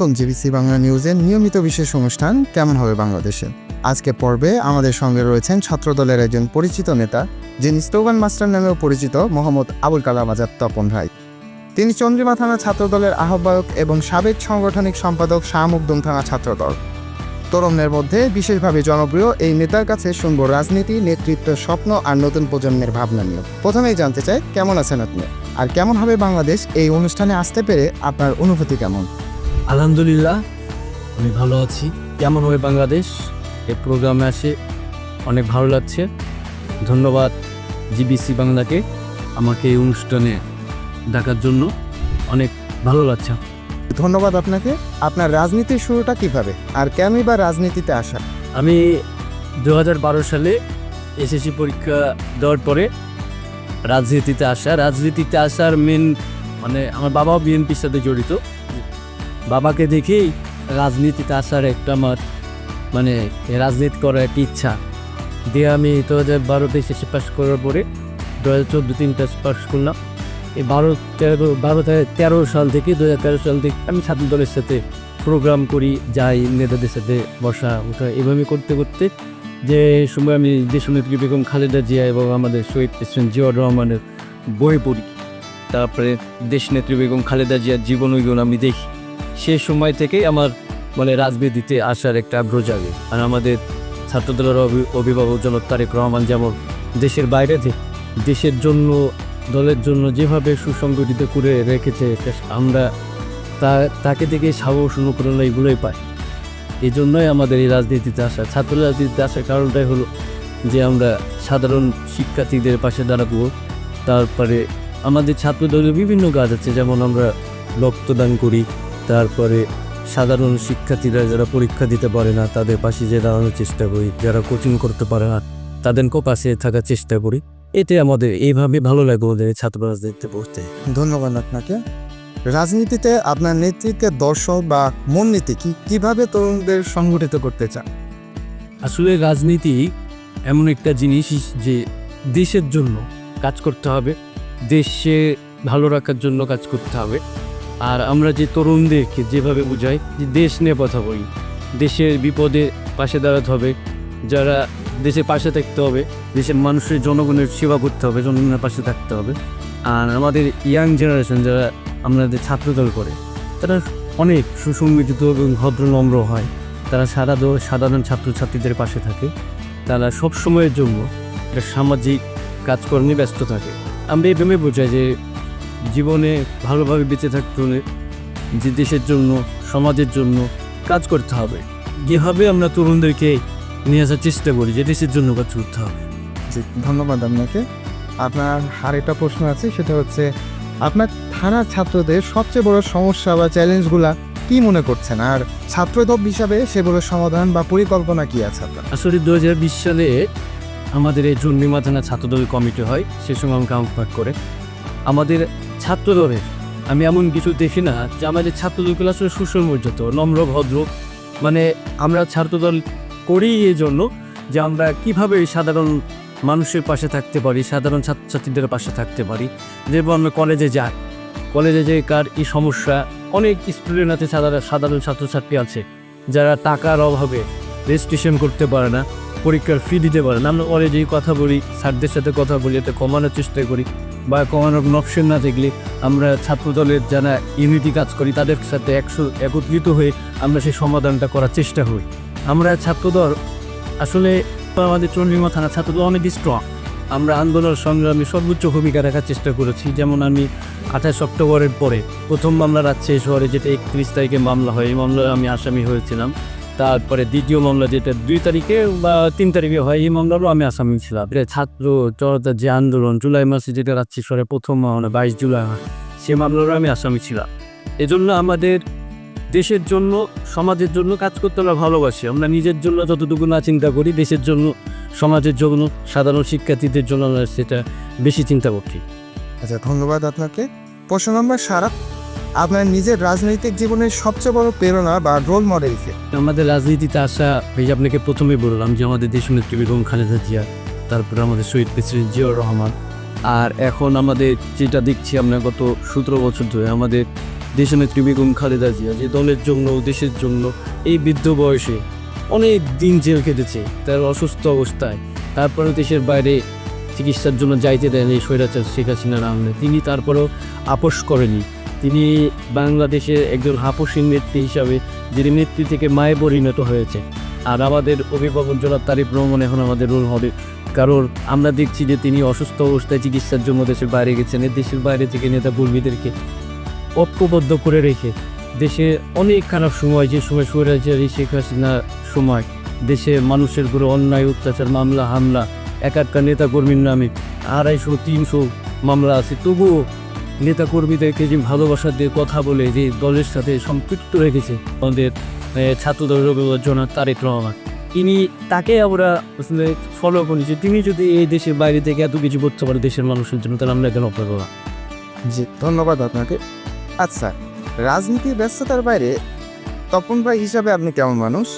স্বাগতম জিবিসি বাংলা নিউজের নিয়মিত বিশেষ অনুষ্ঠান কেমন হবে বাংলাদেশে? আজকে পর্বে আমাদের সঙ্গে রয়েছেন ছাত্রদলের একজন পরিচিত নেতা, যিনি স্লোগান মাস্টার নামেও পরিচিত মোহাম্মদ আবুল কালাম আজাদ তপন রায় তিনি চন্দ্রিমা থানা ছাত্রদলের আহ্বায়ক এবং সাবেক সাংগঠনিক সম্পাদক শাহ মুকদুম থানা ছাত্রদল। তরুণদের মধ্যে বিশেষভাবে জনপ্রিয় এই নেতার কাছে শুনব রাজনীতি, নেতৃত্ব, স্বপ্ন আর নতুন প্রজন্মের ভাবনা নিয়ে। প্রথমেই জানতে চাই, কেমন আছেন আপনি? আর কেমন হবে বাংলাদেশ? এই অনুষ্ঠানে আসতে পেরে আপনার অনুভূতি কেমন? আলহামদুলিল্লাহ আমি ভালো আছি। কেমন হবে বাংলাদেশ? এই প্রোগ্রামে আসে অনেক ভালো লাগছে। ধন্যবাদ জিবিসি বাংলাকে আমাকে এই অনুষ্ঠানে ডাকার জন্য। অনেক ভালো লাগছে। ধন্যবাদ আপনাকে। আপনার রাজনীতির শুরুটা কীভাবে? আর কেনই বা রাজনীতিতে আসা? আমি দু হাজার বারো সালে এসএসসি পরীক্ষা দেওয়ার পরে রাজনীতিতে আসা। রাজনীতিতে আসার মেন মানে আমার বাবাও বিএনপির সাথে জড়িত। বাবাকে দেখেই রাজনীতিতে আসার একটা আমার মানে রাজনীতি করার একটা ইচ্ছা। দিয়ে আমি দু হাজার বারোতে এসএসসি পাস করার পরে দু হাজার চোদ্দ তিনটা পাস করলাম। এই বারো তেরো বারো তেরো সাল থেকে দু হাজার তেরো সাল থেকে আমি ছাত্র দলের সাথে প্রোগ্রাম করি, যাই নেতাদের সাথে বসা ওঠা এভাবে করতে করতে। যে সময় আমি দেশনেত্রী বেগম খালেদা জিয়া এবং আমাদের শহীদ প্রেসিডেন্ট জিয়াউর রহমানের বই পড়ি, তারপরে দেশনেত্রী বেগম খালেদা জিয়ার জীবন আমি দেখি। সে সময় থেকেই আমার মানে রাজনীতিতে আসার একটা আগ্রহ জাগে। আর আমাদের ছাত্রদলের অভি- অভিভাবক জনক তারেক রহমান যেমন দেশের বাইরে দেশের জন্য, দলের জন্য যেভাবে সুসংগঠিত করে রেখেছে আমরা তা, তাকে থেকে সাহস অনুপ্রেরণা এগুলোই পাই। এই জন্যই আমাদের এই রাজনীতিতে আসা, ছাত্র রাজনীতিতে আসার কারণটাই হলো যে আমরা সাধারণ শিক্ষার্থীদের পাশে দাঁড়াবো। তারপরে আমাদের ছাত্র দলের বিভিন্ন কাজ আছে, যেমন আমরা রক্তদান করি তারপরে সাধারণ শিক্ষার্থীরা যারা পরীক্ষা দিতে পারে না তাদের পাশে যে দাঁড়ানোর চেষ্টা করি। যারা কোচিং করতে পারে না তাদেরকেও পাশে থাকার চেষ্টা করি। এতে আমাদের এইভাবে ভালো লাগে ওদের ছাত্র রাজনীতিতে পড়তে। ধন্যবাদ আপনাকে। রাজনীতিতে আপনার নেতৃত্বের দর্শক বা মূলনীতি কি কীভাবে তরুণদের সংগঠিত করতে চান? আসলে রাজনীতি এমন একটা জিনিস যে দেশের জন্য কাজ করতে হবে দেশে ভালো রাখার জন্য কাজ করতে হবে। আর আমরা যে তরুণদেরকে যেভাবে বুঝাই, যে দেশ নিয়ে কথা বলি, দেশের বিপদে পাশে দাঁড়াতে হবে, যারা দেশের পাশে থাকতে হবে, দেশের মানুষের জনগণের সেবা করতে হবে, জনগণের পাশে থাকতে হবে। আর আমাদের ইয়াং জেনারেশন যারা আমাদের ছাত্রদল করে, তারা অনেক সুসংগঠিত এবং ভদ্রনম্র হয়। তারা সারা সাধারণ ছাত্রছাত্রীদের পাশে থাকে। তারা সব সময়ের জন্য একটা সামাজিক কাজকর্মে ব্যস্ত থাকে। আমরা এভাবে বোঝাই যে জীবনে ভালোভাবে বেঁচে থাকতে হলে যে দেশের জন্য সমাজের জন্য কাজ করতে হবে। যেভাবে আমরা তরুণদেরকে নিয়ে আসার চেষ্টা করি যে দেশের জন্য কাজ করতে হবে। জি ধন্যবাদ আপনাকে। আপনার আরেকটা প্রশ্ন আছে সেটা হচ্ছে আপনার থানার ছাত্রদের সবচেয়ে বড় সমস্যা বা চ্যালেঞ্জগুলা কি মনে করছেন? আর ছাত্রদল হিসাবে সেগুলোর সমাধান বা পরিকল্পনা কি আছে আপনার? আসলে দু হাজার বিশ সালে আমাদের এই জন্মিমা থানা ছাত্রদল কমিটি হয় সে সময় আমাকে আহ্বান করে। আমাদের ছাত্রদলের। আমি এমন কিছু দেখি না, যে আমাদের ছাত্রদলগুলো আসলে সুসংগঠিত নম্র, ভদ্র। মানে আমরা ছাত্রদল করি এই জন্য যে আমরা কীভাবে সাধারণ মানুষের পাশে থাকতে পারি, সাধারণ ছাত্রছাত্রীদের পাশে থাকতে পারি। যেমন আমরা কলেজে যাই, কলেজে যে কার এই সমস্যা, অনেক স্টুডেন্ট আছে সাধারণ সাধারণ ছাত্রছাত্রী আছে, যারা টাকার অভাবে রেজিস্ট্রেশন করতে পারে না, পরীক্ষার ফি দিতে পারে না। আমরা কলেজেই কথা বলি, স্যারদের সাথে কথা বলি এতে কমানোর চেষ্টা করি। বা কমানোর অপশন না থাকলে আমরা ছাত্রদলের যারা ইউনিটি কাজ করি, তাদের সাথে একশো একত্রিত হয়ে আমরা সেই সমাধানটা করার চেষ্টা করি। আমরা ছাত্রদল, আসলে আমাদের চন্দ্রিমা থানা ছাত্রদল অনেক স্ট্রং আমরা আন্দোলন সংগ্রামে সর্বোচ্চ ভূমিকা রাখার চেষ্টা করেছি, যেমন আমি আঠাশ অক্টোবরের পরে প্রথম মামলা রাজশাহী শহরে যেটা একত্রিশ তারিখে মামলা হয়, এই মামলায় আমি আসামি হয়েছিলাম। তারপরে দ্বিতীয় মামলা যেটা দুই তারিখে বা তিন তারিখে হয়, এই মামলারও আমি আসামি ছিলাম। ছাত্র জনতার যে আন্দোলন জুলাই মাসে যেটা রাজশাহী সরে প্রথম মামলা, বাইশ জুলাই সে মামলারও আমি আসামি ছিলাম। এজন্য আমাদের দেশের জন্য, সমাজের জন্য কাজ করতে আমরা ভালোবাসি। আমরা নিজের জন্য যতটুকু না চিন্তা করি, দেশের জন্য, সমাজের জন্য, সাধারণ শিক্ষার্থীদের জন্য আমরা সেটা বেশি চিন্তা করছি। আচ্ছা ধন্যবাদ আপনাকে। প্রশ্ন নম্বর সারা আপনার নিজের রাজনৈতিক জীবনের সবচেয়ে বড় প্রেরণা বা রোল মডেল কে? আমাদের রাজনীতিতে আসা, এই যে আপনাকে প্রথমে বললাম যে আমাদের দেশনেত্রী বেগম খালেদা জিয়া, তারপর আমাদের শহীদ প্রেসিডেন্ট জিয়াউর রহমান, আর এখন আমাদের যেটা দেখছি আমরা গত সতেরো বছর ধরে, আমাদের দেশনেত্রী বেগম খালেদা জিয়া যে দলের জন্য, দেশের জন্য এই বৃদ্ধ বয়সে অনেক দিন জেল কেটেছে তার অসুস্থ অবস্থায় তারপরে দেশের বাইরে চিকিৎসার জন্য যাইতে দেন এই স্বৈরাচার শেখ হাসিনার আমলে তিনি তারপরেও আপোষ করেনি। তিনি বাংলাদেশের একজন হাপসীন নেত্রী হিসাবে, যিনি নেত্রী থেকে মায়ে পরিণত হয়েছে। আর আমাদের অভিভাবক জনাব তারিফ রহমান এখন আমাদের রোল হবে কারণ আমরা দেখছি যে তিনি অসুস্থ অবস্থায় চিকিৎসার জন্য দেশের বাইরে গেছেন। দেশের বাইরে থেকে নেতা কর্মীদেরকে ঐক্যবদ্ধ করে রেখে দেশে অনেক খারাপ সময়, যে সময় স্বৈরাচারী শেখ হাসিনার সময়, দেশে মানুষের উপরে অন্যায়, অত্যাচার, মামলা, হামলা, এক একটা নেতা কর্মীর নামে আড়াইশো, তিনশো মামলা আছে। তবুও নেতা কর্মীদেরকে যে ভালোবাসা দিয়ে কথা বলে যে দলের সাথে সম্পৃক্ত রেখেছে আমাদের ছাত্রদল জনাব তারেক রহমান। তিনি তাকে আমরা আসলে ফলো করি যে তিনি যদি এই দেশের বাইরে থেকে এত কিছু করতে পারে দেশের মানুষের জন্য তাহলে আমরা কেন অপেক্ষা করা জি ধন্যবাদ আপনাকে। আচ্ছা রাজনীতির ব্যস্ততার বাইরে তপন ভাই হিসাবে আপনি কেমন মানুষ?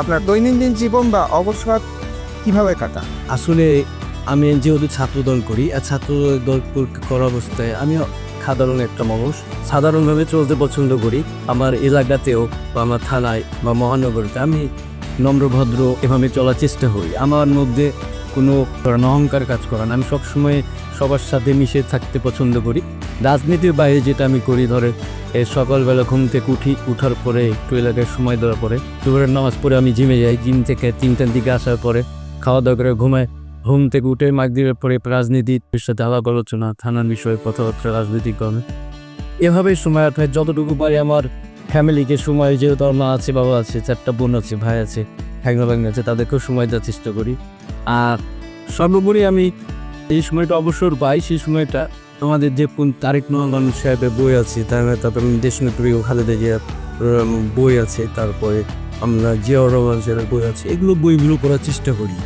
আপনার দৈনন্দিন জীবন বা অবসর কীভাবে কাটা আসলে আমি যেহেতু ছাত্রদল করি, আর ছাত্রদল কর- করা অবস্থায় আমি সাধারণ একটা মানুষ। সাধারণভাবে চলতে পছন্দ করি। আমার এলাকাতেও বা আমার থানায় বা মহানগরীতে আমি নম্রভদ্র এভাবে চলার চেষ্টা করি। আমার মধ্যে কোনো অহংকার কাজ করা না। আমি সবসময় সবার সাথে মিশে থাকতে পছন্দ করি। রাজনীতির বাইরে যেটা আমি করি ধরে সকালবেলা ঘুম থেকে উঠি, উঠার পরে একটু এলাকায় সময় দেওয়ার পরে দুপুরের নামাজ পড়ে আমি জিমে যাই। জিম থেকে তিনটার দিকে আসার পরে খাওয়া দাওয়া করে ঘুমায় ঘুম থেকে উঠে মাগদিবের পরে রাজনীতির সাথে আলাপ আলোচনা থানার বিষয়ে কথাবার্তা রাজনীতি করে এভাবে সময় কাটাই যতটুকু পারি আমার ফ্যামিলিকে সময় যেহেতু আমার মা আছে বাবা আছে চারটা বোন আছে ভাই আছে ভাগনা ভাগনা আছে তাদেরকেও সময় দেওয়ার চেষ্টা করি। আর সর্বোপরি আমি এই সময়টা অবসর পাই সেই সময়টা আমাদের যে কোন তারেক রহমান সাহেবের বই আছে তার তারপরে দেশনেত্রী খালেদা উম, বই আছে তারপরে আমরা জিয়াউর রহমান সাহেবের বই আছে এগুলো বইগুলো পড়ার চেষ্টা করি।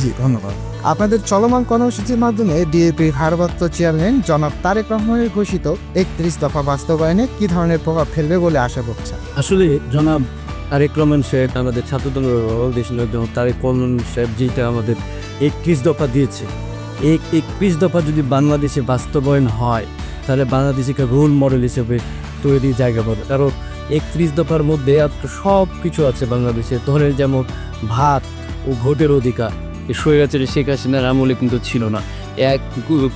জি, ধন্যবাদ। আপনাদের চলমান কর্মসূচির মাধ্যমে ডিএপির ভারপ্রাপ্ত চেয়ারম্যান জনাব তারেক রহমানের ঘোষিত একত্রিশ দফা বাস্তবায়নে কি ধরনের প্রভাব ফেলবে বলে আশা করছেন? আসলে জনাব তারেক রহমান সাহেব আমাদের ছাত্রদলের দেশ তারেক রহমান সাহেব যেটা আমাদের একত্রিশ দফা দিয়েছে। এক একত্রিশ দফা যদি বাংলাদেশে বাস্তবায়ন হয়, তাহলে বাংলাদেশকে রোল মডেল হিসেবে তৈরি জায়গা পাবে কারণ একত্রিশ দফার মধ্যে সব কিছু আছে বাংলাদেশে। ধরেন যেমন ভাত ও ভোটের অধিকার। স্বৈরাচারী শেখ হাসিনার আমলে কিন্তু ছিল না। এক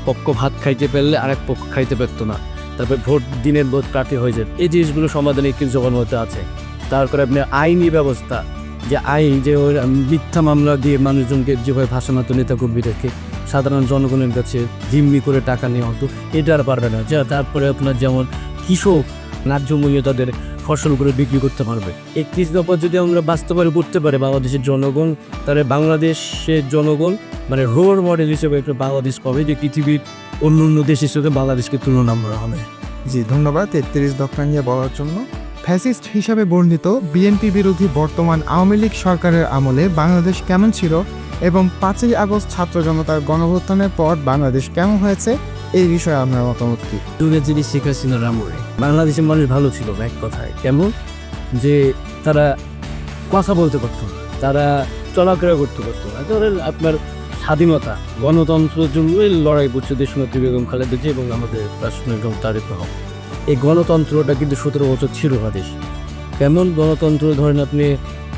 পক্ষ ভাত খাইতে পারলে আরেক পক্ষ খাইতে পারতো না। তারপরে ভোট দিনের ভোট প্রার্থী হয়ে যায়। এই জিনিসগুলো সমাধানে কিন্তু দফার মধ্যে আছে। তারপরে আপনি আইনি ব্যবস্থা, যে আইন যে ওই মিথ্যা মামলা দিয়ে মানুষজনকে যেভাবে ভাষামাত্র নেতা কর্মীদেরকে সাধারণ জনগণের কাছে জিম্মি করে টাকা নেওয়া হতো, এটা আর পারবে না। যা, তারপরে আপনার যেমন কৃষক, ন্যায্য মূল্যে তাদের ফসল করে বিক্রি করতে পারবে। একত্রিশ দফা যদি আমরা বাস্তবায়ন করতে পারি বাংলাদেশের জনগণ, তাহলে বাংলাদেশের জনগণ মানে রোল মডেল হিসেবে একটা বাংলাদেশ পাবে যে পৃথিবীর অন্য অন্য দেশের সাথে বাংলাদেশকে তুলনা করা হবে। জি, ধন্যবাদ একত্রিশ দফা নিয়ে বলার জন্য। ফ্যাসিস্ট হিসাবে বর্ণিত বিএনপি বিরোধী বর্তমান আওয়ামী লীগ সরকারের আমলে বাংলাদেশ কেমন ছিল এবং পাঁচই আগস্ট ছাত্র জনতার গণভ্যুত্থানের পর বাংলাদেশ কেমন হয়েছে এই বিষয়ে আপনার মতামত কি? দুর্গা যিনি শেখ হাসিনার আমলে, বাংলাদেশের মানুষ ভালো ছিল এক কথায়। কেমন? যে তারা কথা বলতে পারতো তারা চলাফেরা করতে পারতো না। আপনার স্বাধীনতা, গণতন্ত্রের জন্যই লড়াই করছে দেশনেত্রী বেগম খালেদা এবং আমাদের রাষ্ট্রনায়ক তারেক রহমান। এই গণতন্ত্রটা কিন্তু সতেরো বছর ছিল না দেশ কেমন গণতন্ত্র? ধরেন আপনি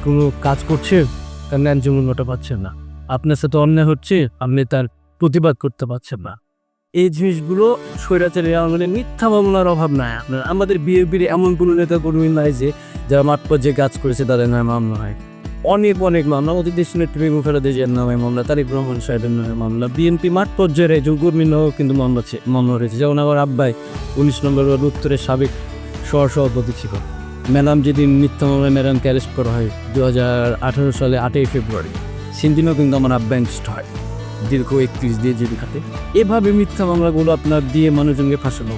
কোনো কাজ করছেন, তার ন্যায্য মূল্যটা পাচ্ছেন না। আপনার সাথে অন্যায় হচ্ছে, আপনি তার প্রতিবাদ করতে পারছেন না। এই জিনিসগুলো স্বৈরাচারী আমলে মিথ্যা মামলার অভাব নাই আপনার। আমাদের বিএনপির এমন কোনো নেতা কর্মী নাই যে যারা মাঠ পর্যায়ে কাজ করেছে তাদের নামে মামলা হয়। অনেক অনেক মামলা। আমাদের দেশ নেত্রী বেগম খালেদা নামে মামলা, তারিক রহমান সাহেবের নামে মামলা। বিএনপি মাঠ পর্যায়ের একজন কর্মীর নামেও কিন্তু মামলা মামলা রয়েছে। যেমন আমার আব্বাই উনিশ নম্বর ওয়ার্ড উত্তরের সাবেক সহ সভাপতি ছিল। ম্যাডাম যেদিন মিথ্যা মামলায় ম্যাডামকে অ্যারেস্ট করা হয় দু হাজার আঠারো সালে আটই ফেব্রুয়ারি। সেদিনও কিন্তু আমার আব্বা হয়। দীর্ঘ একত্রিশ দিয়ে জেল খাতে এভাবে মিথ্যা মামলাগুলো আপনার দিয়ে মানুষজনকে ফাঁসানো।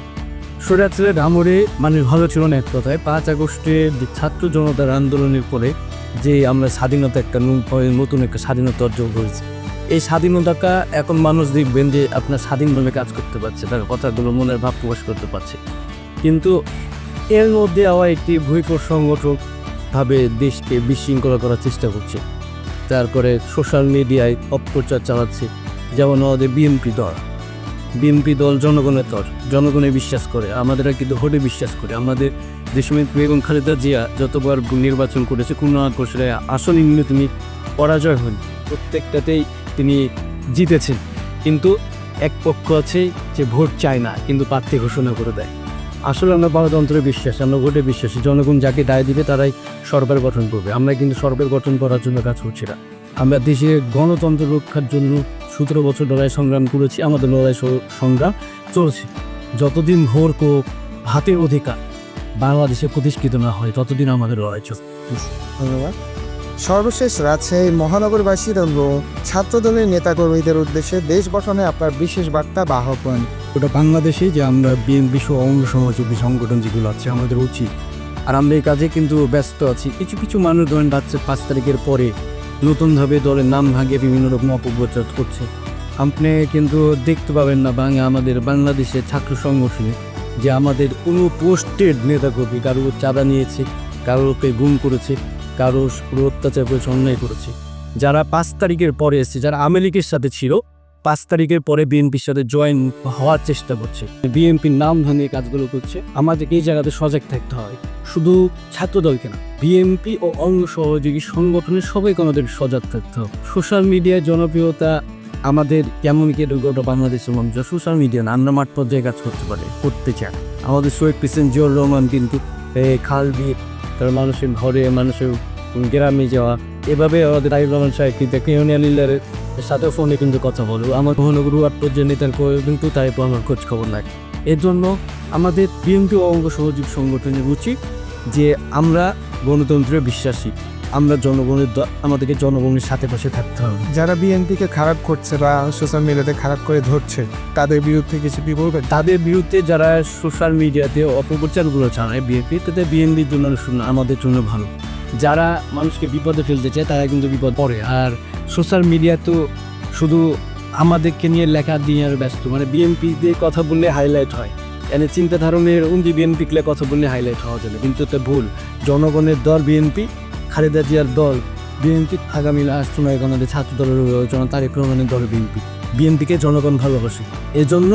স্বৈরাচারের আমরে মানুষ ভালো ছিল না এক কথায়। পাঁচ আগস্টে ছাত্র জনতার আন্দোলনের পরে যে আমরা স্বাধীনতা একটা নতুন একটা স্বাধীনতা অর্জন করেছি। এই স্বাধীনতাটা এখন মানুষ দেখবেন যে আপনার স্বাধীনভাবে কাজ করতে পারছে, তার কথাগুলো মনের ভাব প্রকাশ করতে পারছে। কিন্তু এর মধ্যে আবার একটি ভূমিকর সংগঠন ভাবে দেশকে বিশৃঙ্খলা করার চেষ্টা করছে। তারপরে সোশ্যাল মিডিয়ায় অপপ্রচার চালাচ্ছে। যেমন আমাদের বিএনপি দল। বিএনপি দল জনগণের দল। জনগণে বিশ্বাস করে আমাদের কিন্তু ভোটে বিশ্বাস করে। আমাদের দেশমের বেগম খালেদা জিয়া যতবার নির্বাচন করেছে, কোনো আকর্ষণে আসন নিম্ন তিনি পরাজয় হন। প্রত্যেকটাতেই তিনি জিতেছেন। কিন্তু এক পক্ষ আছে যে ভোট চায় না, কিন্তু প্রার্থী ঘোষণা করে দেয়। আসলে আমরা গণতন্ত্রে বিশ্বাসী, আমরা ভোটে বিশ্বাসী। জনগণ যাকে দায় দিবে তারাই সরকার গঠন করবে। আমরা কিন্তু সরকার গঠন করার জন্য কাজ করছি না। আমরা দেশে গণতন্ত্র রক্ষার জন্য সতেরো বছর লড়াই সংগ্রাম করেছি, আমাদের লড়াই সংগ্রাম চলছে। যতদিন ভোর কো হাতের অধিকার বাংলাদেশে প্রতিষ্ঠিত না হয়, ততদিন আমাদের লড়াই চলছে। ধন্যবাদ। সর্বশেষ রাজশাহী মহানগরবাসীর এবং ছাত্রদলের নেতাকর্মীদের উদ্দেশ্যে দেশ গঠনে আপনার বিশেষ বার্তা বা আহ্বান। ওটা বাংলাদেশে যে আমরা সহ অঙ্গ সহযোগী সংগঠন যেগুলো আছে আমাদের উচিত। আর আমরা এই কাজে কিন্তু ব্যস্ত আছি। কিছু কিছু মানুষ ধরেন রাজ্যে পাঁচ তারিখের পরে নতুনভাবে দলের নাম ভাঙিয়ে বিভিন্ন রকম অপপ্রচার করছে। আপনি কিন্তু দেখতে পাবেন না বাংলা আমাদের বাংলাদেশের ছাত্র সংগঠনে যে আমাদের কোনো পোস্টেড নেতাকর্মী কারও চাঁদা নিয়েছে কারোকে গুম করেছে কারও অত্যাচার করেছে অন্যায় করেছে। যারা পাঁচ তারিখের পরে এসেছে, যারা লীগের সাথে ছিল পাঁচ তারিখের পরে বিএনপির সাথে জয়েন হওয়ার চেষ্টা করছে। বিএনপির নাম ভাঙিয়ে কাজগুলো করছে। আমাদেরকে এই জায়গাতে সজাগ থাকতে হয়। শুধু ছাত্রদলকে না বিএনপি ও অঙ্গ সহযোগী সংগঠনের সবাইকে আমাদের সজাগ থাকতে হবে। সোশ্যাল মিডিয়ার জনপ্রিয়তা আমাদের কেমন কি গোটা বাংলাদেশের মানুষ সোশ্যাল মিডিয়া না মাঠ পর্যায়ে কাজ করতে পারে, করতে চায় আমাদের শহীদ প্রেসিডেন্ট জিয়র রহমান কিন্তু খাল বিয়ে তার মানুষের ঘরে, মানুষের গ্রামে যাওয়া এভাবে আমাদের তাইব রহমান সাহেব কিন্তু ইউনিয়ন লিডারের সাথে ফোনে কিন্তু কথা বলব আমার মহানগর ওয়ার্ড পর্যায়ে নেতার কিন্তু তাই আমার খোঁজ খবর নাই। এর জন্য আমাদের বিএনপি অঙ্গ সহযোগ সংগঠনের উচিত যে আমরা গণতন্ত্রে বিশ্বাসী আমরা জনগণের আমাদেরকে জনগণের সাথে পাশে থাকতে হবে। যারা বিএনপিকে খারাপ করছে বা সোশ্যাল মিডিয়াতে খারাপ করে ধরছে তাদের বিরুদ্ধে কিছু কি বলবেন? তাদের বিরুদ্ধে যারা সোশ্যাল মিডিয়াতে অপপ্রচারগুলো চালায় বিএনপি তাদের বিএনপির জন্য আমাদের জন্য ভালো। যারা মানুষকে বিপদে ফেলতে চায়, তারা কিন্তু বিপদ পড়ে। আর সোশ্যাল মিডিয়া তো শুধু আমাদেরকে নিয়ে লেখা দিয়ে আর ব্যস্ত। মানে বিএনপি দিয়ে কথা বললে হাইলাইট হয়। এনে চিন্তা ধারণের উন্দি বিএনপি লে কথা বললে হাইলাইট হওয়া যাবে কিন্তু এটা ভুল। জনগণের দল বিএনপি খালেদা জিয়ার দল বিএনপি আগামী রাষ্ট্রনায়ক আমাদের ছাত্র দলের জন্য তারেক রহমানের দল বিএনপি বিএনপিকে জনগণ ভালোবাসে। এজন্য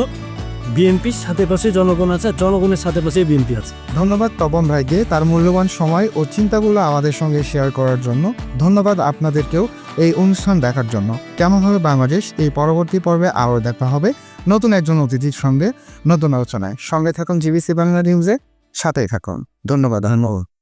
বিএনপির সাথে পাশে জনগণ আছে, জনগণের সাথে পাশে বিএনপি আছে। ধন্যবাদ তপন ভাইকে তার মূল্যবান সময় ও চিন্তাগুলো আমাদের সঙ্গে শেয়ার করার জন্য। ধন্যবাদ আপনাদেরকেও এই অনুষ্ঠান দেখার জন্য। কেমন হবে বাংলাদেশ এই পরবর্তী পর্বে আরও দেখা হবে? নতুন একজন অতিথির সঙ্গে, নতুন আলোচনায়। সঙ্গে থাকুন জিবিসি বাংলা নিউজে। সাথেই থাকুন। ধন্যবাদ ধন্যবাদ।